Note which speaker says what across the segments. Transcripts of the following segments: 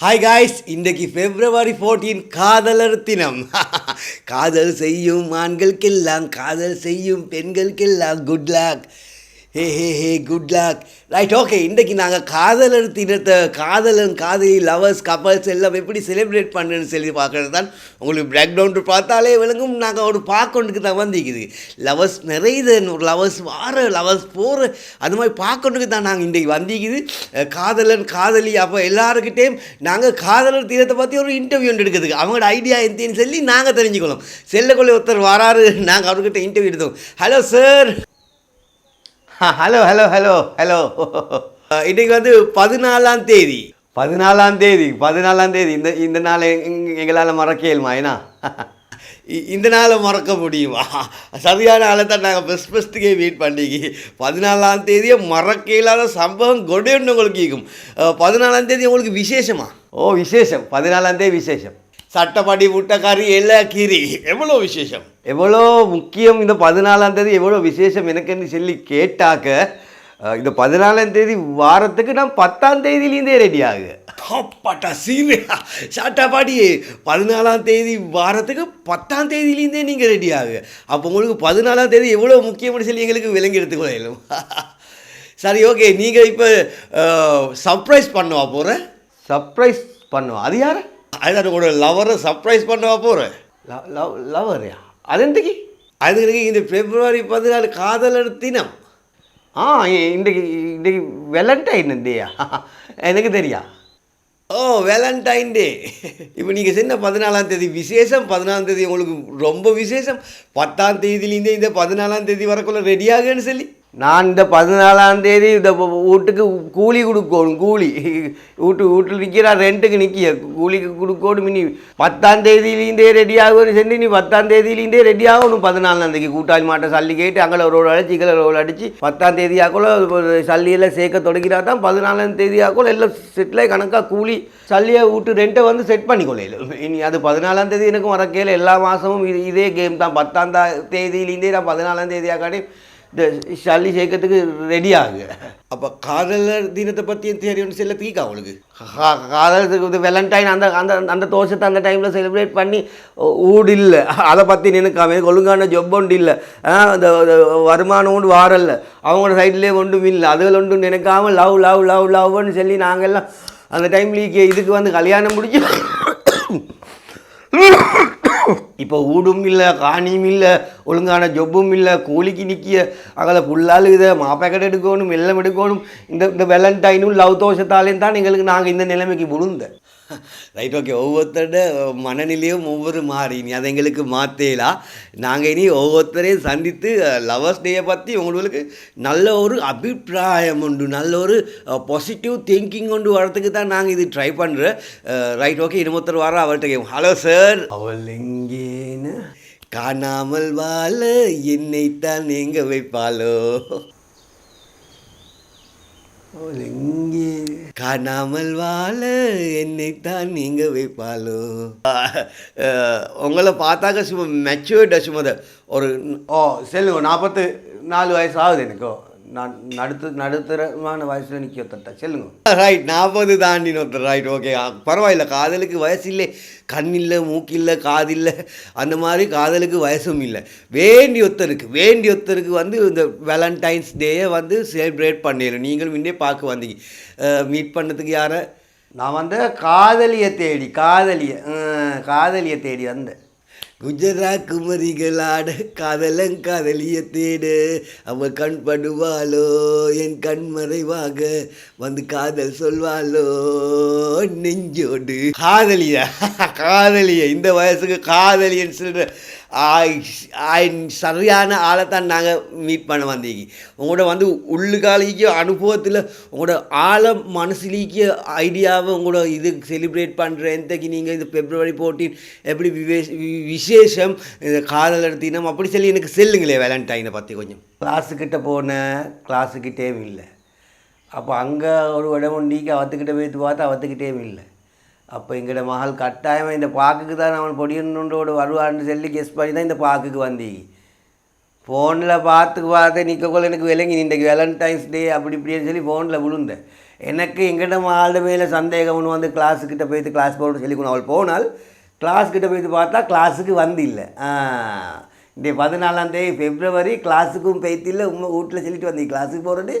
Speaker 1: Hi guys இன்றைக்கு February fourteen காதலர் தினம். காதல் செய்யும் ஆண்களுக்கெல்லாம் காதல் செய்யும் பெண்களுக்கெல்லாம் good luck hey hey hey good luck right okay இன்றைக்கி நாங்கள் காதலர் தினத்தை காதலன் காதலி லவர்ஸ் கப்பல்ஸ் எல்லாம் எப்படி செலிப்ரேட் பண்ணுன்னு சொல்லி பார்க்குறது தான் உங்களுக்கு பேக்ரவுண்டு பார்த்தாலே விளங்கும். நாங்கள் ஒரு பார்க்கொண்டுக்கு தான் வந்திக்குது லவர்ஸ் நிறைய ஒரு லவர்ஸ் வார லவர்ஸ் போகிற அது மாதிரி பார்க்கொண்டுக்கு தான் நாங்கள் இன்றைக்கி வந்திக்குது காதலன் காதலி அப்போ எல்லாருக்கிட்டேயும் நாங்கள் காதலர் தினத்தை பற்றி ஒரு இன்டர்வியூ எடுக்கிறதுக்கு. அவங்களோட ஐடியா என்னன்னு சொல்லி நாங்கள் தெரிஞ்சுக்கணும். செல்லக்குள்ளே ஒருத்தர் வராரு. நாங்கள் அவர்கிட்ட இன்டர்வியூ எடுத்தோம். Hello sir hello hello hello hello இன்றைக்கி வந்து பதினாலாம் தேதி. பதினாலாம் தேதி பதினாலாம் தேதி. இந்த இந்த நாளை எங்களால் மறக்கலுமா ஏன்னா இந்த நாளை மறக்க முடியுமா? சரியான நாளை தான் நாங்கள் பெஸ்ட் பெஸ்ட்டுக்கே வெயிட் பண்ணிக்கி. பதினாலாம் தேதியை மறக்க இல்லாத சம்பவம் கொடையுன்னு உங்களுக்கு இருக்கும் பதினாலாம் தேதி உங்களுக்கு விசேஷமா? ஓ விசேஷம். பதினாலாம் தேதி விசேஷம். சட்டப்படி முட்டைக்காரி எல்லா கீரி எவ்வளோ விசேஷம்? எவ்வளோ முக்கியம் இந்த பதினாலாம் தேதி எவ்வளோ விசேஷம் எனக்குன்னு சொல்லி கேட்டாக்க இந்த பதினாலாம் தேதி வாரத்துக்கு நான் பத்தாம் தேதியிலேருந்தே ரெடி ஆகு. அப்பாட்டா சீனியா சாட்டாப்பாடி பதினாலாம் தேதி வாரத்துக்கு பத்தாம் தேதியிலேருந்தே நீங்கள் ரெடி ஆகு. அப்போ உங்களுக்கு பதினாலாம் தேதி எவ்வளோ முக்கியம்னு சொல்லி எங்களுக்கு விளங்கி எடுத்துக்கொள்ளும் சரி ஓகே நீங்கள் இப்போ சர்ப்ரைஸ் பண்ணவா போகிற சர்ப்ரைஸ் பண்ணுவா? அது யார்? அதான் உங்களோட லவரை சர்ப்ரைஸ் பண்ணவா போகிற லவ் லவரையா அது எந்தக்கு அது எனக்கு இந்த பிப்ரவரி பதினாலு காதலர் தினம். ஆ இன்றைக்கு இன்றைக்கு வெலண்டைன் டேயா எனக்கு தெரியா? ஓ வேலண்டைன் டே இப்போ நீங்கள் சொன்ன பதினாலாம் தேதி விசேஷம் பதினாலாம் தேதி உங்களுக்கு ரொம்ப விசேஷம். பத்தாம் தேதியிலேருந்தே இந்த பதினாலாம் தேதி வரக்குள்ள ரெடியாகன்னு சொல்லி. நான் இந்த பதினாலாம் தேதி இந்த வீட்டுக்கு கூலி கொடுக்கணும் கூலி. வீட்டு வீட்டில் நிற்கிற ரெண்ட்டுக்கு நிற்கிய கூலிக்கு கொடுக்கணும் இனி பத்தாம் தேதியிலேருந்தே ரெடி ஆகணும் சென்று நீ பத்தாம் தேதியிலேருந்தே ரெடி ஆகணும் பதினாலாம் தேதி கூட்டாளி மாட்டை சல்லி கேட்டு அங்கே ரோடு அடிச்சு இங்கே ரோடு அடித்து பத்தாம் தேதியாக்குள்ள சல்லியெல்லாம் சேர்க்க தொடங்கினா தான் பதினாலாம் தேதியாக்குள்ள எல்லாம் செட்டில் கணக்காக கூலி சல்லியை விட்டு ரெண்ட்டை வந்து செட் பண்ணிக்கொள்ள இனி அது பதினாலாம் தேதி எனக்கும் வரக்கையில் எல்லா மாதமும் இது இதே கேம் தான். பத்தாம் தேதியிலேருந்தே நான் பதினாலாம் தேதியாக்காட்டி இந்த சல்லி சேர்க்கறதுக்கு ரெடி ஆகு. அப்போ காதலர் தினத்தை பற்றியும் தெரியும்னு சொல்ல தீக்கா அவளுக்கு? காதலத்துக்கு இது வெலண்டைன் அந்த அந்த அந்த தோஷத்தை அந்த டைமில் செலிப்ரேட் பண்ணி ஊடு இல்லை. அதை பற்றி நினைக்காம ஒழுங்கான ஜொப் ஒன்று இல்லை. அந்த வருமானம் ஒன்று வாரல்ல. அவங்களோட சைட்லேயே ஒன்றும் இல்லை. அதுகள் ஒன்றும் நினைக்காம லவ் லவ் லவ் லவ்னு சொல்லி நாங்கள்லாம் அந்த டைம்லேயே இதுக்கு வந்து கல்யாணம் முடிச்சு இப்போ ஊடும் இல்லை காணியும் இல்லை ஒழுங்கான ஜொப்பும் இல்லை கூலிக்கு நிற்கிய அகல புல்லால் இதை மாப்பேக்கெட் எடுக்கணும் எல்லாம் எடுக்கணும் இந்த இந்த வெலண்டைனும் லவ் தோஷத்தாலேயும் தான் எங்களுக்கு நாங்கள் இந்த நிலைமைக்கு விழுந்தேன் ரைட் ஓகே ஒவ்வொருத்தரோட மனநிலையும் ஒவ்வொரு மாறி. நீ அதை எங்களுக்கு மாற்றலாம் நாங்கள் இனி ஒவ்வொருத்தரையும் சந்தித்து லவர்ஸ் டேயை பற்றி உங்களுக்கு நல்ல ஒரு அபிப்பிராயம் உண்டு. நல்ல ஒரு பாசிட்டிவ் திங்கிங் கொண்டு வரதுக்கு தான் நாங்கள் இது ட்ரை பண்ணுறோம் ரைட் ஓகே இன்னொருத்தர் வர அவர்கிட்ட ஹலோ சார் அவள் எங்கேன்னு காணாமல் வாழ என்னைத்தான் நீங்க வைப்பாளோ? எங்கே? காணாமல் வாழ என்னைத்தான் நீங்கள் வைப்பாலோ உங்களை பார்த்தாக்க சும்மா மெச்சூர்டாக சும்மா ஒரு ஓ செல்லுங்க நாற்பத்து நாலு வயசு ஆகுது எனக்கோ. நான் நடுத்து நடுத்தரமான வயசில் நிற்க ஒருத்தட்ட சொல்லுங்க. ரைட் நாற்பது தாண்டி ஒருத்தர் ரைட் ஓகே பரவாயில்ல. காதலுக்கு வயசு இல்லை. கண் இல்லை மூக்கில்லை காதில்லை அந்த மாதிரி காதலுக்கு வயசும் இல்லை. வேண்டி ஒருத்தருக்கு வேண்டி ஒருத்தருக்கு வந்து இந்த வேலண்டைன்ஸ் டேயை வந்து செலிப்ரேட் பண்ணிடணும். நீங்களும் முன்னே பார்க்க வந்தீங்க. மீட் பண்ணதுக்கு யாரை? நான் வந்து காதலியை தேடி காதலியை காதலியை தேடி வந்தேன். குஜரா குமரிகளாட காதலன் காதலிய தேடு. அவ கண் படுவாளோ என் கண் மறைவாக வந்து காதல் சொல்வாளோ நெஞ்சோடு. காதலியா? காதலிய இந்த வயசுக்கு காதலியன்னு சொல்கிற சரியான ஆளை தான் நாங்கள் மீட் பண்ண வந்தீங்க. உங்களோட வந்து உள்ளுகாலிக்கு அனுபவத்தில் உங்களோட ஆழ மனசுலிக்க ஐடியாவை உங்களோட இது செலிப்ரேட் பண்ணுற எந்தக்கு நீங்கள் இந்த பிப்ரவரி ஃபோர்டீன் எப்படி வி- விசேஷம் இந்த காதலர் தினம் அப்படி சொல்லி எனக்கு செல்லுங்களே வேலண்டைனை பற்றி கொஞ்சம். கிளாஸுக்கிட்ட போனேன் கிளாஸுக்கிட்டேயும் இல்லை. அப்போ அங்கே ஒரு இடம் நீக்கி அவத்துக்கிட்ட போய் பார்த்தா அவத்துக்கிட்டேயும் இல்லை. அப்போ எங்கட மகள் கட்டாயமாக இந்த பாக்குக்கு தான் அவன் பொடியனோட வருவான்னு சொல்லி கெஸ் பண்ணி தான் இந்த பாக்குக்கு வந்தீங்க ஃபோனில் பார்த்து பார்த்து நிற்கக்குள்ள எனக்கு விளங்கி இன்றைக்கு வேலண்டைன்ஸ் டே அப்படி இப்படின்னு சொல்லி ஃபோனில் விழுந்தேன் எனக்கு எங்கிட்ட ஆள் மேலே சந்தேகம் ஒன்று வந்து கிளாஸுக்கிட்ட போயிட்டு கிளாஸ் போகணும்னு சொல்லி அவள் போனால் கிளாஸ்கிட்ட போயிட்டு பார்த்தா கிளாஸுக்கு வந்து இல்லை இந்த பதினாலாம் தேதி பிப்ரவரி கிளாஸுக்கும் பெய்த்து இல்லை உங்கள் வீட்டில் சொல்லிட்டு வந்தீங்க கிளாஸுக்கு போகிறது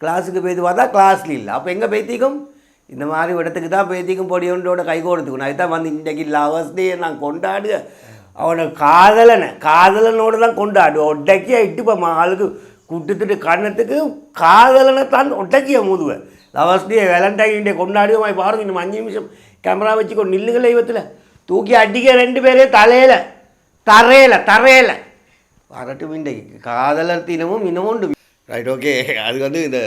Speaker 1: கிளாஸுக்கு போயிட்டு பார்த்தா கிளாஸில் இல்லை. அப்போ எங்கே பேத்திக்கும் இந்த மாதிரி இடத்துக்கு தான் பேத்திக்கும் பொடியொன்றோட கை கொடுத்துக்கணும் அதுதான் வந்து இன்றைக்கு லவஸ்தையை நான் கொண்டாடு அவனை காதலனை காதலனோடு தான் கொண்டாடு ஒட்டக்கியா இட்டு இப்போ ஆளுக்கு குட்டுத்துட்டு கண்ணத்துக்கு காதலனை தான் ஒட்டக்கிய மூதுவேன் லவர்ஸ் வேலண்டைன் டே கொண்டாடுவோம் பாருங்க இன்னும் அஞ்சு நிமிஷம் கேமரா வச்சுக்கோ நில்லுங்க தெய்வத்தில் தூக்கி அடிக்க ரெண்டு பேரே தலையில் தரையில் தரையில் வரட்டும் இன்றைக்கு காதலர் தினமும் இன்னமும் ரைட் ஓகே அது வந்து இந்த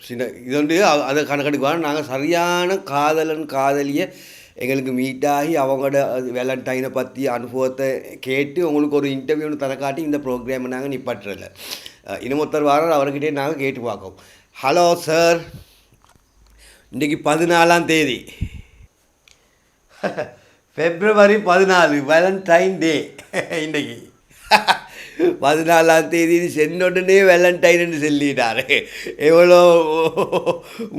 Speaker 1: சின்ன இது வந்து அ- அதை கணக்கெடுக்குவாங்க. நாங்கள் சரியான காதலன் காதலியை எங்களுக்கு மீட் ஆகி அவங்களோட வேலண்டைனை பற்றி அனுபவத்தை கேட்டு உங்களுக்கு ஒரு இன்டர்வியூன்னு தர காட்டி இந்த ப்ரோக்ராமை நாங்கள் நிப்பாட்டுறதில்ல இன்னமொத்தர் இன்னும் ஒருத்தர் வாரம் அவர்கிட்டே நாங்கள் கேட்டு பார்க்கோம். ஹலோ சார் இன்றைக்கி பதினாலாம் தேதி. ஃபெப்ரவரி பதினாலு வேலண்டைன் டே இன்றைக்கி பதினாலாம் தேதி சென்னொடனே வேலண்டைன்னு சொல்லிட்டாரு. எவ்வளோ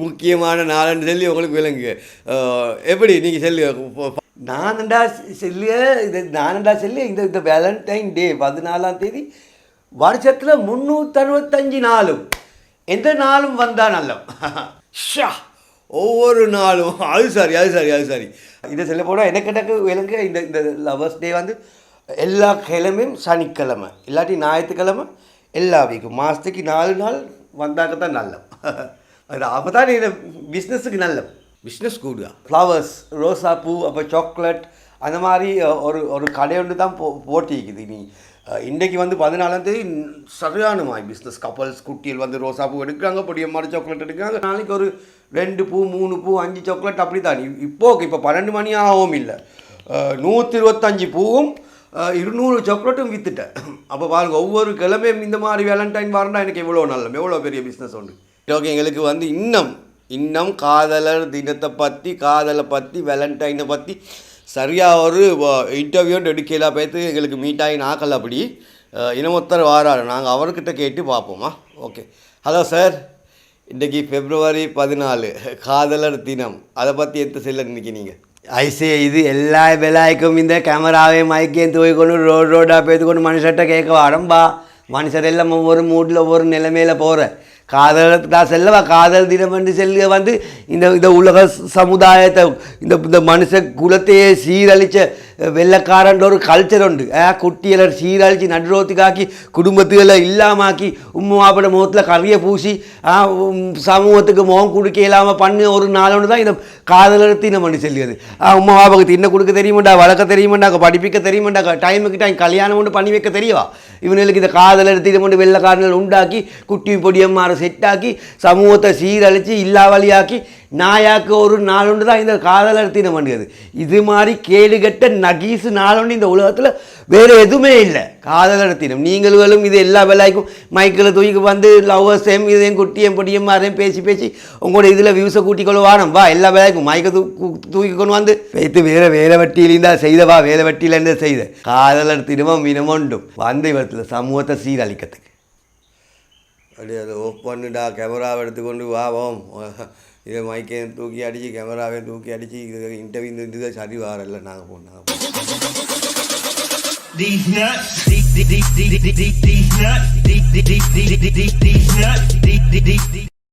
Speaker 1: முக்கியமான நாள்னு சொல்லி உங்களுக்கு விளங்கு. எப்படி நீங்கள் சொல்லு நானண்டா செல்லிய இது நானண்டா சொல்லி இந்த இந்த வேலண்டைன் டே பதினாலாம் தேதி வருஷத்தில் முந்நூற்றறுபத்தஞ்சு நாளும். எந்த நாளும் வந்தால் நல்லம். ஷா ஒவ்வொரு நாளும். அது சரி அது சரி அது சரி. இதை சொல்ல போனால் எனக்கு எனக்கு விளங்க இந்த இந்த லவர்ஸ் டே வந்து எல்லா கிழமையும் சனிக்கிழமை. இல்லாட்டி ஞாயிற்றுக்கிழமை எல்லா வீக்கும் மாதத்துக்கு நாலு நாள் வந்தாக்கத்தான் நல்லம். அது அப்போ தான் இந்த பிஸ்னஸுக்கு நல்லம். பிஸ்னஸ் கூடுதா ஃப்ளவர்ஸ் ரோசா பூ அப்போ சாக்லேட் அந்த மாதிரி ஒரு ஒரு கடை ஒன்று தான் போ போட்டிக்குது நீ இன்றைக்கு வந்து பதினாலாம் தேதி சரியான மாதிரி பிஸ்னஸ் கப்பல்ஸ் குட்டியில் வந்து ரோசா பூ எடுக்கிறாங்க பொடிய மாதிரி சாக்லேட் எடுக்கிறாங்க. நாளைக்கு ஒரு ரெண்டு பூ மூணு பூ அஞ்சு சாக்லேட் அப்படி தான் இப்போ இப்போ பன்னெண்டு மணி ஆகவும் இல்லை. நூற்றி இருபத்தஞ்சி பூவும் இருநூறு சாக்லேட்டும் விற்றுட்டேன் அப்போ பாருங்கள் ஒவ்வொரு கிழமையும் இந்த மாதிரி வேலண்டைன் வாரண்டா எனக்கு எவ்வளோ நல்லம் எவ்வளோ பெரிய பிஸ்னஸ் உண்டு. ஓகே எங்களுக்கு வந்து இன்னும் இன்னும் காதலர் தினத்தை பற்றி காதலை பற்றி வேலண்டைனை பற்றி சரியாக ஒரு இன்டர்வியூ எடுக்கலாம் பார்த்து எங்களுக்கு மீட் ஆகி நாக்கல் அப்படி. இனமொத்தர் வாராரு. நாங்கள் அவர்கிட்ட கேட்டு பார்ப்போமா? ஓகே ஹலோ சார் இன்றைக்கி பிப்ரவரி பதினாலு. காதலர் தினம். அதை பற்றி எத்த செல்ல நினைக்கிறீங்க? ஐசே இது எல்லா விலாய்க்கும் இந்த கேமராவே மைக்கையும் தூக்கிக்கொண்டு ரோடு ரோடாக பேத்துக்கொண்டு மனுஷர்கிட்ட கேட்க வரம்பா மனுஷர் எல்லாம் ஒவ்வொரு மூட்டில் ஒவ்வொரு நிலைமையில் போகிற காதல் நான் செல்லவா காதல் தினம் என்று செல்ல வந்து இந்த இந்த உலக சமுதாயத்தை இந்த இந்த மனுஷ குலத்தையே சீரழிச்ச வெள்ளக்காரன்ற ஒரு கல்ச்சர் உண்டு. குட்டியலர் சீரழிச்சு நடுரோத்துக்காக்கி குடும்பத்துகளை இல்லாமாக்கி உம்மா முகத்தில் கறியை பூசி சமூகத்துக்கு முகம் கொடுக்க இல்லாமல் பண்ணு ஒரு நாளொன்று தான் இந்த காதலர் நம்ம பண்ணி செல்லுது ஆ உம்மா பாப்பாக்கு தின்ன கொடுக்க தெரியுமாண்டா வளர்க்க தெரியுமாண்டா படிப்பிக்க தெரியுமாண்டா டைமுக்கு டைம் கல்யாணம் ஒன்று பண்ணி வைக்க தெரியவா இவனுக்கு இந்த காதலர் தினம் ஒன்று வெள்ளக்காரர்கள் உண்டாக்கி குட்டி பொடியம்மாரை செட்டாக்கி சமூகத்தை சீரழித்து இல்லாவழியாக்கி நாயாக்கு ஒரு நாளுண்டு தான் இந்த காதலர் தினம் பண்ணுறது இது மாதிரி கேடுகட்ட நகீசு நாளுண்டு இந்த உலகத்தில். வேறு எதுவுமே இல்லை. காதலர் தினம் நீங்களும் இது எல்லா வேலைக்கும் மைக்கில் தூக்கி வந்து லவ்வர்ஸையும் இதையும் குட்டியும் பொடியும் மாதிரியும் பேசி பேசி உங்களோட இதில் வியூஸை கூட்டிக்கொள்ள வானம் வாரம். வா எல்லா வேலைக்கும் மைக்கை தூ தூக்கி கொண்டு வந்து. வைத்து வேறு வேலை வட்டியிலிருந்தா செய்தவா? வேலை வட்டியிலேருந்து செய்த? காதலர் தினமும் இனமொண்டும் வந்து இவரத்தில் சமூகத்தை சீரழிக்கிறதுக்கு. அப்படியே அதை ஓப் பண்ணுடா கேமராவை எடுத்துக்கொண்டு வாவோம் இதை மைக்கையும் தூக்கி அடித்து கேமராவையும் தூக்கி அடித்து இது இன்டர்வியூ இந்த இது சரி வரல நாங்கள் போனாங்க
Speaker 2: These nuts, these, these, these, these, these, nuts, these, these, these, these, these nuts,